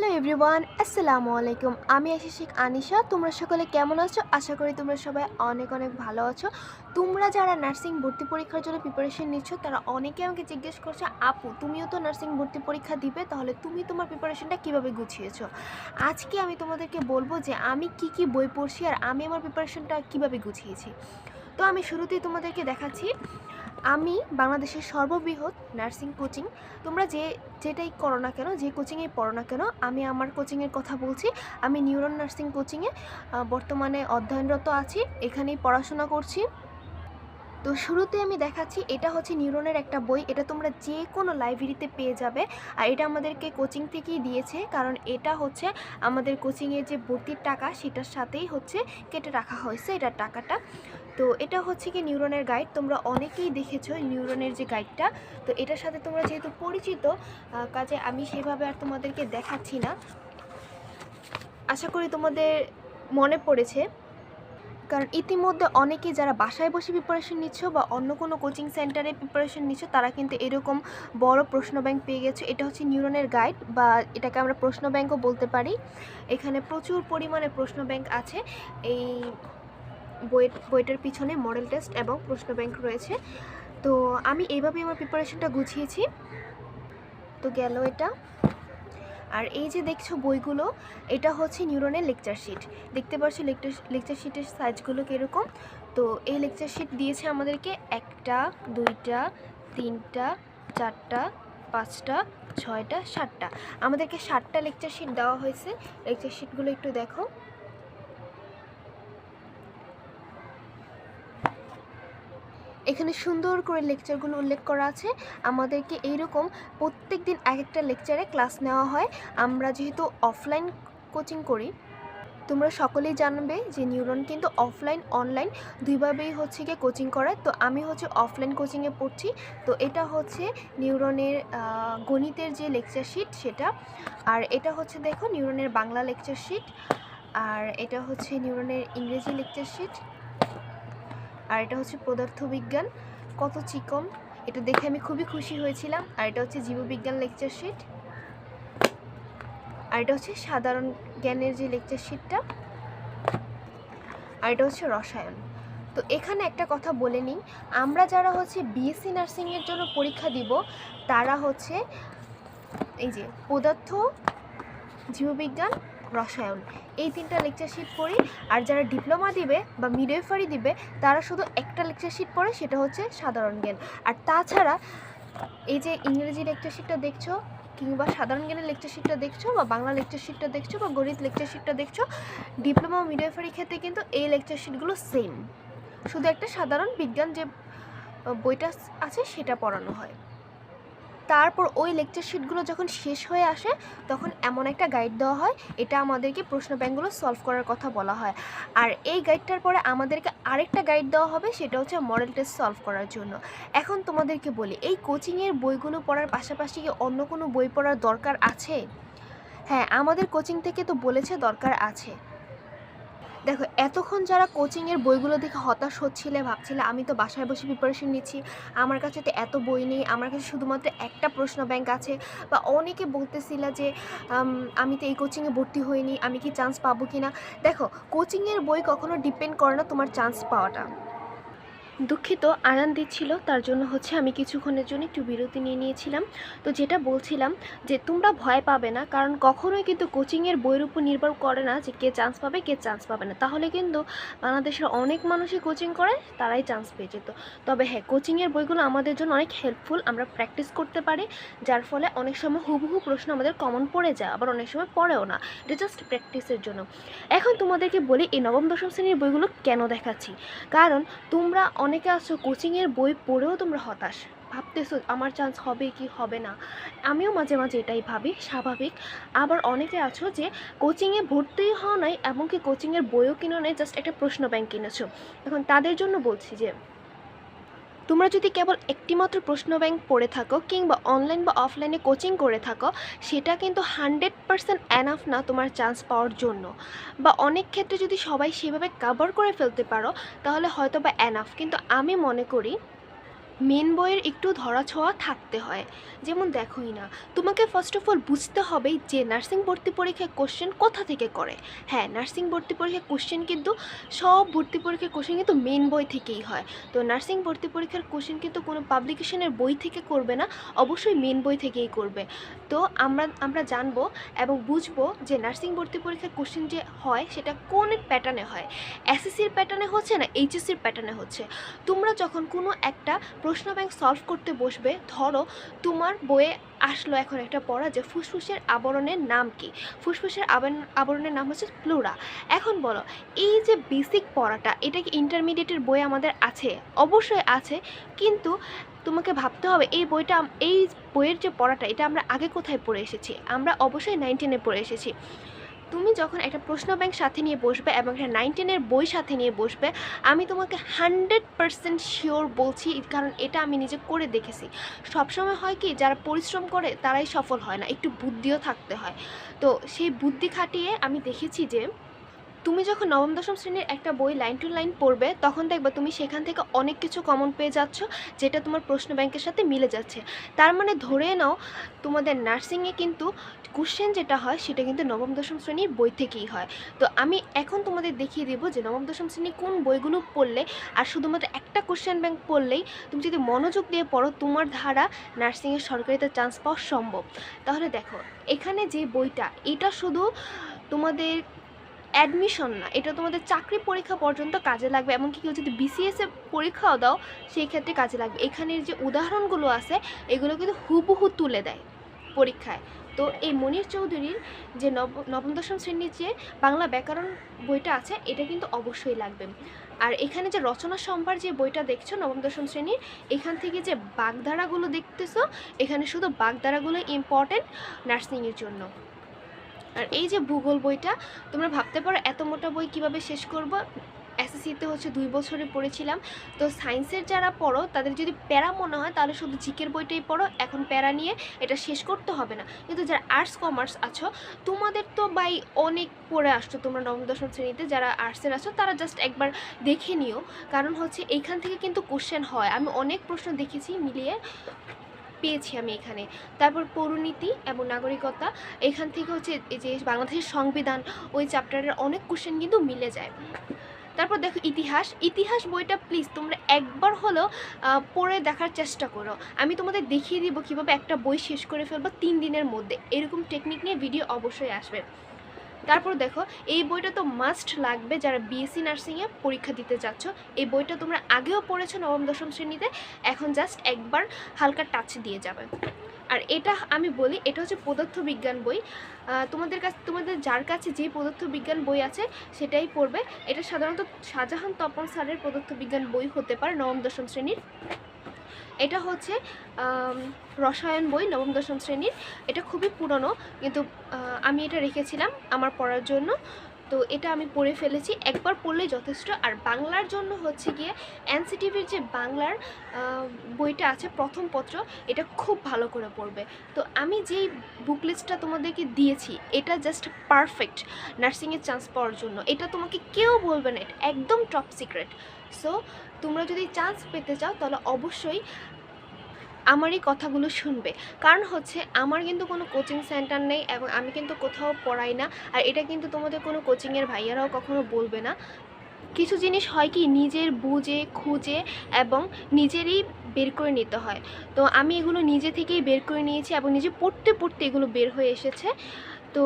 Hello everyone, আসসালামু আলাইকুম। আমি আশি শেখ আনিশা, তোমরা সকলে কেমন আছো? আশা করি তোমরা সবাই অনেক অনেক ভালো আছো। তোমরা যারা নার্সিং ভর্তি পরীক্ষার জন্য প্রিপারেশন নিচ্ছ, তারা অনেকে আমাকে জিজ্ঞেস করছে, আপু, তুমিও তো নার্সিং ভর্তি পরীক্ষা দিবে? তাহলে তুমি তোমার প্রিপারেশনটা কীভাবে গুছিয়েছো? আজকে আমি তোমাদেরকে বলব যে আমি কি কি বই পড়ছি আর আমি আমার প্রিপারেশনটা কীভাবে গুছিয়েছি। তো আমি শুরুতেই তোমাদেরকে দেখাচ্ছি। আমি বাংলাদেশের সর্ববৃহৎ নার্সিং কোচিং, তোমরা যে যেটাই করো না কেন, যে কোচিংয়ে পড়ো না কেন, আমি আমার কোচিংয়ের কথা বলছি। আমি নিউরন নার্সিং কোচিংয়ে বর্তমানে অধ্যয়নরত আছি, এখানেই পড়াশোনা করছি। তো শুরুতে আমি দেখাচ্ছি, এটা হচ্ছে নিউরনের একটা বই, এটা তোমরা যে কোনো লাইব্রেরিতে পেয়ে যাবে। আর এটা আমাদেরকে কোচিং থেকেই দিয়েছে, কারণ এটা হচ্ছে আমাদের কোচিংয়ের যে ভর্তির টাকা, সেটার সাথেই হচ্ছে কেটে রাখা হয়েছে এটার টাকাটা। তো এটা হচ্ছে কি নিউরনের গাইড তোমরা অনেকেই দেখেছ নিউরনের যে গাইডটা তো এটার সাথে তোমরা যেহেতু পরিচিত কাজে আমি সেভাবে আর তোমাদেরকে দেখাচ্ছি না। আশা করি তোমাদের মনে পড়েছে। কারণ ইতিমধ্যে অনেকেই যারা বাসায় বসে প্রিপারেশন নিচ্ছ বা অন্য কোনো কোচিং সেন্টারে প্রিপারেশন নিচ্ছ, তারা কিন্তু এরকম বড় প্রশ্ন ব্যাংক পেয়ে গেছে। এটা হচ্ছে নিউরনের গাইড বা এটাকে আমরা প্রশ্ন ব্যাংকও বলতে পারি। এখানে প্রচুর পরিমাণে প্রশ্ন ব্যাংক আছে। এই বইয়ের, বইটার পিছনে মডেল টেস্ট এবং প্রশ্ন ব্যাংক রয়েছে। তো আমি এইভাবেই আমার প্রিপারেশনটা গুছিয়েছি। তো গেল এটা। আর এই যে দেখছ বইগুলো, এটা হচ্ছে নিউরনের লেকচার শিট দেখতে পাচ্ছ লেকচার লেকচার শিটের সাইজগুলো কীরকম? তো এই লেকচার শিট দিয়েছে আমাদেরকে একটা, দুইটা, তিনটা, চারটা, পাঁচটা, ছয়টা, সাতটা। আমাদেরকে সাতটা লেকচার শিট দেওয়া হয়েছে। লেকচার শিটগুলো একটু দেখো। এখানে সুন্দর করে লেকচারগুলো উল্লেখ করা আছে। আমাদেরকে এইরকম প্রত্যেক দিন এক একটা লেকচারে ক্লাস নেওয়া হয়। আমরা যেহেতু অফলাইন কোচিং করি, তোমরা সকলেই জানবে যে নিউরন কিন্তু অফলাইন অনলাইন দুইভাবেই হচ্ছে গিয়ে কোচিং করায়। তো আমি হচ্ছে অফলাইন কোচিংয়ে পড়ছি। তো এটা হচ্ছে নিউরনের গণিতের যে লেকচার শিট সেটা। আর এটা হচ্ছে দেখো নিউরনের বাংলা লেকচার শিট আর এটা হচ্ছে নিউরনের ইংরেজি লেকচার শিট আর এটা হচ্ছে পদার্থবিজ্ঞান, কত চিকন, এটা দেখে আমি খুবই খুশি হয়েছিলাম। আর এটা হচ্ছে জীববিজ্ঞান লেকচার শিট আর এটা হচ্ছে সাধারণ জ্ঞানের যে লেকচার শিটটা আর এটা হচ্ছে রসায়ন। তো এখানে একটা কথা বলে নিই, আমরা যারা হচ্ছে বিএসসি নার্সিংয়ের জন্য পরীক্ষা দিব, তারা হচ্ছে এই যে পদার্থ, জীববিজ্ঞান রসায়ন। এই তিনটা লেকচার শিট পড়ি, আর যারা ডিপ্লোমা দিবে বা মিডওয়েফারি দিবে, তারা শুধু একটা লেকচার শিট পড়ে, সেটা হচ্ছে সাধারণ জ্ঞান। আর তাছাড়া এই যে ইংরেজি লেকচার শিটটা দেখছ, কিংবা সাধারণ জ্ঞানের লেকচার শিটটা দেখছ, বা বাংলা লেকচার শিটটা দেখছ, বা গণিত লেকচার শিটটা দেখছ ডিপ্লোমা মিডওয়েফারি ক্ষেত্রে কিন্তু এই লেকচার শিটগুলো সেম শুধু একটা সাধারণ বিজ্ঞান যে বইটা আছে, সেটা পড়ানো হয়। তারপর ওই লেকচার শিটগুলো যখন শেষ হয়ে আসে, তখন এমন একটা গাইড দেওয়া হয়, এটা আমাদেরকে প্রশ্ন ব্যাংকগুলো সলভ করার কথা বলা হয়। আর এই গাইডটার পরে আমাদেরকে আরেকটা গাইড দেওয়া হবে, সেটা হচ্ছে মডেল টেস্ট সলভ করার জন্য। এখন তোমাদেরকে বলি, এই কোচিংয়ের বইগুলো পড়ার পাশাপাশি কি অন্য কোনো বই পড়ার দরকার আছে? হ্যাঁ আমাদের কোচিং থেকে তো বলেছে দরকার আছে। দেখো, এতক্ষণ যারা কোচিংয়ের বইগুলো দেখে হতাশ হচ্ছিলে, ভাবছিলে, আমি তো বাসায় বসে প্রিপারেশন নিচ্ছি, আমার কাছে তো এত বই নেই, আমার কাছে শুধুমাত্র একটা প্রশ্ন ব্যাংক আছে। বা অনেকে বলতেছিল যে, আমি তো এই কোচিংয়ে ভর্তি হইনি, আমি কি চান্স পাবো কি না দেখো কোচিংয়ের বই কখনো ডিপেন্ড করে না তোমার চান্স পাওয়াটা। দুঃখিত আজান দিচ্ছিল তার জন্য হচ্ছে আমি কিছুক্ষণের জন্য একটু বিরতি নিয়ে নিয়েছিলাম। তো যেটা বলছিলাম যে, তোমরা ভয় পাবে না, কারণ কখনোই কিন্তু কোচিংয়ের বইয়ের উপর নির্ভর করে না যে, কে চান্স পাবে, কে চান্স পাবে না। তাহলে কিন্তু বাংলাদেশের অনেক মানুষই কোচিং করে, তারাই চান্স পেয়ে যেত। তবে হ্যাঁ কোচিংয়ের বইগুলো আমাদের জন্য অনেক হেল্পফুল আমরা প্র্যাকটিস করতে পারি, যার ফলে অনেক সময় হুবহু প্রশ্ন আমাদের কমন পড়ে যায়, আবার অনেক সময় পড়েও না। এটা জাস্ট প্র্যাকটিসের জন্য। এখন তোমাদেরকে বলি, এই নবম, দশম শ্রেণির বইগুলো কেন দেখাচ্ছি? কারণ তোমরা অনেকে আছো কোচিংয়ের বই পড়েও তোমরা হতাশ। ভাবতেছো, আমার চান্স হবে কি হবে না? আমিও মাঝে মাঝে এটাই ভাবি, স্বাভাবিক। আবার অনেকে আছো যে কোচিংয়ে ভর্তি হওয়া নাই, এমনকি কোচিংয়ের বইও কিনো নেই জাস্ট একটা প্রশ্ন ব্যাংক কিনেছো। এখন তাদের জন্য বলছি যে তোমরা যদি কেবল একটিমাত্র প্রশ্ন ব্যাংক পড়ে থাকো কিংবা অনলাইন বা অফলাইনে কোচিং করে থাকো, সেটা কিন্তু হান্ড্রেড পারসেন্ট অ্যানাফ না তোমার চান্স পাওয়ার জন্য। বা অনেক ক্ষেত্রে যদি সবাই সেভাবে কাভার করে ফেলতে পারো, তাহলে হয়তো বা অ্যানাফ কিন্তু আমি মনে করি মেন বইয়ের একটু ধরাছোঁয়া থাকতে হয়। যেমন দেখোই না, তোমাকে ফার্স্ট অফ অল বুঝতে হবে যে নার্সিং ভর্তি পরীক্ষায় কোশ্চেন কোথা থেকে করে। হ্যাঁ নার্সিং ভর্তি পরীক্ষার কোশ্চেন কিন্তু, সব ভর্তি পরীক্ষার কোশ্চেন কিন্তু মেন বই থেকেই হয়। তো নার্সিং ভর্তি পরীক্ষার কোশ্চেন কিন্তু কোনো পাবলিকেশনের বই থেকে করবে না, অবশ্যই মেন বই থেকেই করবে। তো আমরা আমরা জানব এবং বুঝব যে নার্সিং ভর্তি পরীক্ষার কোশ্চেন যে হয়, সেটা কোন প্যাটার্নে হয়? এসএসসির প্যাটার্নে হচ্ছে না এইচএসসির প্যাটার্নে হচ্ছে? তোমরা যখন কোনো একটা প্রশ্ন ব্যাংক সলভ করতে বসবে, ধরো তোমার বইয়ে আসলো এখন একটা পড়া যে ফুসফুসের আবরণের নাম কি? ফুসফুসের আবরণ আবরণের নাম হচ্ছে প্লুরা এখন বলো, এই যে বেসিক পড়াটা, এটা কি ইন্টারমিডিয়েটের বই আমাদের আছে? অবশ্যই আছে, কিন্তু তোমাকে ভাবতে হবে এই বইটা, এই বইয়ের যে পড়াটা, এটা আমরা আগে কোথায় পড়ে এসেছি? আমরা অবশ্যই নাইনটিনে পড়ে এসেছি। তুমি যখন একটা প্রশ্ন ব্যাংক সাথে নিয়ে বসবে এবং একটা নাইনটিনের বই সাথে নিয়ে বসবে, আমি তোমাকে হান্ড্রেড পারসেন্ট শিওর বলছি কারণ এটা আমি নিজে করে দেখেছি। সবসময় হয় কি, যারা পরিশ্রম করে, তারাই সফল হয় না, একটু বুদ্ধিও থাকতে হয়। তো সেই বুদ্ধি খাটিয়ে আমি দেখেছি যে তুমি যখন নবম, দশম শ্রেণির একটা বই লাইন টু লাইন পড়বে, তখন দেখবে তুমি সেখান থেকে অনেক কিছু কমন পেয়ে যাচ্ছ, যেটা তোমার প্রশ্ন ব্যাংকের সাথে মিলে যাচ্ছে। তার মানে ধরে নাও, তোমাদের নার্সিংয়ে কিন্তু কোশ্চেন যেটা হয়, সেটা কিন্তু নবম, দশম শ্রেণির বই থেকেই হয়। তো আমি এখন তোমাদের দেখিয়ে দেবো যে নবম, দশম শ্রেণি কোন বইগুলো পড়লে, আর শুধুমাত্র একটা কোশ্চেন ব্যাংক পড়লেই তুমি যদি মনোযোগ দিয়ে পড়ো, তোমার ধারা নার্সিংয়ের সরকারিতে চান্স পাওয়া সম্ভব। তাহলে দেখো, এখানে যে বইটা, এটা শুধু তোমাদের অ্যাডমিশন না, এটা তোমাদের চাকরি পরীক্ষা পর্যন্ত কাজে লাগবে, এমনকি কেউ যদি বিসিএস পরীক্ষাও দাও, সেই ক্ষেত্রে কাজে লাগবে। এখানের যে উদাহরণগুলো আছে, এগুলো কিন্তু হুবহু তুলে দেয় পরীক্ষায়। তো এই মনির চৌধুরীর যে নব, নবম, দশম শ্রেণির যে বাংলা ব্যাকরণ বইটা আছে, এটা কিন্তু অবশ্যই লাগবে। আর এখানে যে রচনা সম্ভার যে বইটা দেখছ, নবম, দশম শ্রেণির, এখান থেকে যে বাগধারাগুলো দেখতেছো, এখানে শুধু বাগধারাগুলো ইম্পর্টেন্ট নার্সিংয়ের জন্য। আর এই যে ভূগোল বইটা, তোমরা ভাবতে পারো এত মোটা বই কীভাবে শেষ করব? এসএসসিতে হচ্ছে দুই বছরে পড়েছিলাম। তো সায়েন্সের যারা পড়ো, তাদের যদি প্যারা মনে হয়, তাহলে শুধু জিকের বইটাই পড়ো। এখন প্যারা নিয়ে এটা শেষ করতে হবে না। কিন্তু যারা আর্টস কমার্স আছো, তোমাদের তো বাই অনেক পড়ে আসছো তোমরা নবম, দশম শ্রেণীতে। যারা আর্টসের আছো, তারা জাস্ট একবার দেখে নিও। কারণ হচ্ছে এইখান থেকে কিন্তু কোশ্চেন হয়। আমি অনেক প্রশ্ন দেখেছি মিলিয়ে। পেয়েছি আমি এখানে। তারপর পৌরনীতি এবং নাগরিকতা, এখান থেকে হচ্ছে এই যে বাংলাদেশের সংবিধান, ওই চ্যাপ্টারের অনেক কোশ্চেন কিন্তু মিলে যায়। তারপর দেখো ইতিহাস ইতিহাস বইটা প্লিজ তোমরা একবার হলো পড়ে দেখার চেষ্টা করো। আমি তোমাদের দেখিয়ে দিব কীভাবে একটা বই শেষ করে ফেলব তিন দিনের মধ্যে। এরকম টেকনিক নিয়ে ভিডিও অবশ্যই আসবে। তারপর দেখো, এই বইটা তো মাস্ট লাগবে যারা বিএসসি নার্সিংয়ে পরীক্ষা দিতে যাচ্ছ। এই বইটা তোমরা আগেও পড়েছো নবম, দশম শ্রেণীতে, এখন জাস্ট একবার হালকা টাচ দিয়ে যাবে। আর এটা আমি বলি, এটা হচ্ছে পদার্থ বিজ্ঞান বই তোমাদের কাছে, তোমাদের যার কাছে যে পদার্থ বিজ্ঞান বই আছে, সেটাই পড়বে। এটা সাধারণত শাহজাহান তপন স্যারের পদার্থ বিজ্ঞান বই হতে পারে নবম, দশম শ্রেণির। এটা হচ্ছে রসায়ন বই নবম, দশম শ্রেণির। এটা খুবই পুরনো, কিন্তু আমি এটা রেখেছিলাম আমার পড়ার জন্য। তো এটা আমি পড়ে ফেলেছি। একবার পড়লেই যথেষ্ট। আর বাংলার জন্য হচ্ছে গিয়ে এনসিটিভির যে বাংলার বইটা আছে, প্রথম পত্র, এটা খুব ভালো করে পড়বে। তো আমি যেই বুক লিস্টটা তোমাদেরকে দিয়েছি, এটা জাস্ট পারফেক্ট নার্সিংয়ের চান্স পাওয়ার জন্য। এটা তোমাকে কেউ বলবে না, এটা একদম টপ সিক্রেট সো তোমরা যদি চান্স পেতে চাও, তাহলে অবশ্যই আমার এই কথাগুলো শুনবে। কারণ হচ্ছে আমার কিন্তু কোনো কোচিং সেন্টার নেই এবং আমি কিন্তু কোথাও পড়াই না। আর এটা কিন্তু তোমাদের কোনো কোচিংয়ের ভাইয়ারাও কখনো বলবে না। কিছু জিনিস হয় কি, নিজের বুঝে, খুঁজে এবং নিজেরই বের করে নিতে হয়। তো আমি এগুলো নিজে থেকেই বের করে নিয়েছি এবং নিজে পড়তে পড়তে এগুলো বের হয়ে এসেছে। তো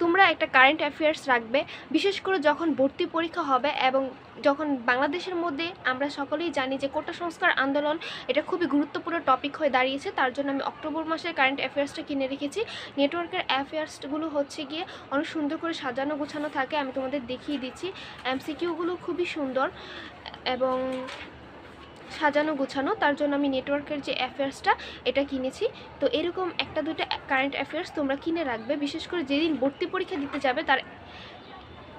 তোমরা একটা কারেন্ট অ্যাফেয়ার্স রাখবে, বিশেষ করে যখন ভর্তি পরীক্ষা হবে এবং যখন বাংলাদেশের মধ্যে আমরা সকলেই জানি যে কোটা সংস্কার আন্দোলন এটা খুবই গুরুত্বপূর্ণ টপিক হয়ে দাঁড়িয়েছে, তার জন্য আমি অক্টোবর মাসের কারেন্ট অ্যাফেয়ার্সটা কিনে রেখেছি। নেটওয়ার্কের অ্যাফেয়ার্সগুলো হচ্ছে গিয়ে অনেক সুন্দর করে সাজানো গোছানো থাকে, আমি তোমাদের দেখিয়ে দিচ্ছি। এমসিকিউগুলো খুবই সুন্দর এবং সাজানো, গোছানো, তার জন্য আমি নেটওয়ার্কের যে অ্যাফেয়ার্সটা এটা কিনেছি। তো এরকম একটা দুটো কারেন্ট অ্যাফেয়ার্স তোমরা কিনে রাখবে। বিশেষ করে যেদিন ভর্তি পরীক্ষা দিতে যাবে, তার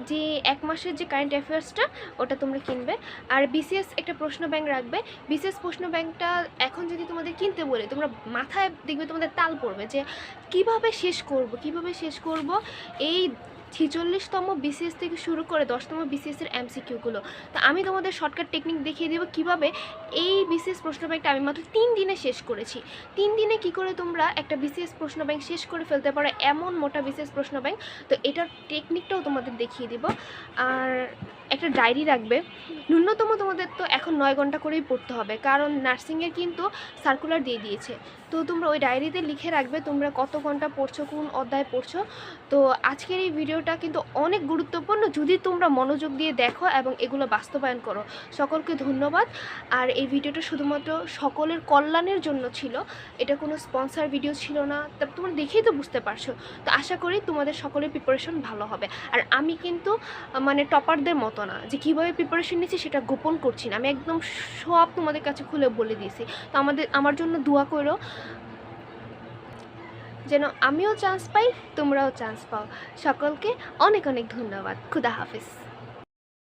যে এক মাসের যে কারেন্ট অ্যাফেয়ার্সটা ওটা তোমরা কিনবে। আর বিসিএস একটা প্রশ্ন ব্যাংক রাখবে। বিসিএস প্রশ্ন ব্যাংকটা এখন যদি তোমাদের কিনতে বলে, তোমরা মাথায় দেখবে তোমাদের তাল পড়বে যে, কীভাবে শেষ করব, কীভাবে শেষ করব? এই ছিচল্লিশতম বিসিএস থেকে শুরু করে দশতম বিসিএসের এমসিকিউগুলো তো আমি তোমাদের শর্টকাট টেকনিক দেখিয়ে দেবো কীভাবে এই বিসিএস প্রশ্ন ব্যাংকটা আমি মাত্র তিন দিনে শেষ করেছি। তিন দিনে কি করে তোমরা একটা বিসিএস প্রশ্ন ব্যাংক শেষ করে ফেলতে পারো এমন মোটা বিসিএস প্রশ্ন ব্যাংক তো এটার টেকনিকটাও তোমাদের দেখিয়ে দিব। আর একটা ডায়েরি রাখবে। ন্যূনতম তোমাদের তো এখন নয় ঘণ্টা করেই পড়তে হবে, কারণ নার্সিংয়ের কিন্তু সার্কুলার দিয়ে দিয়েছে। তো তোমরা ওই ডায়েরিতে লিখে রাখবে তোমরা কত ঘণ্টা পড়ছো, কোন অধ্যায় পড়ছো। তো আজকের এই ভিডিওটা কিন্তু অনেক গুরুত্বপূর্ণ। যদি তোমরা মনোযোগ দিয়ে দেখো এবং এগুলো বাস্তবায়ন করো। সকলকে ধন্যবাদ। আর এই ভিডিওটা শুধুমাত্র সকলের কল্যাণের জন্য ছিল। এটা কোনো স্পন্সার ভিডিও ছিল না। তা তোমরা দেখেই তো বুঝতে পারছ। তো আশা করি তোমাদের সকলের প্রিপারেশন ভালো হবে। আর আমি কিন্তু মানে টপারদের মতো না। যে কীভাবে প্রিপারেশন নিচ্ছি সেটা গোপন করছি না। আমি একদম সব তোমাদের কাছে খুলে বলে দিয়েছি। তো আমাদের, আমার জন্য দোয়া করো। যেন আমিও চান্স পাই তোমরাও চান্স পাও। সকলকে অনেক অনেক ধন্যবাদ। খুদা হাফিজ।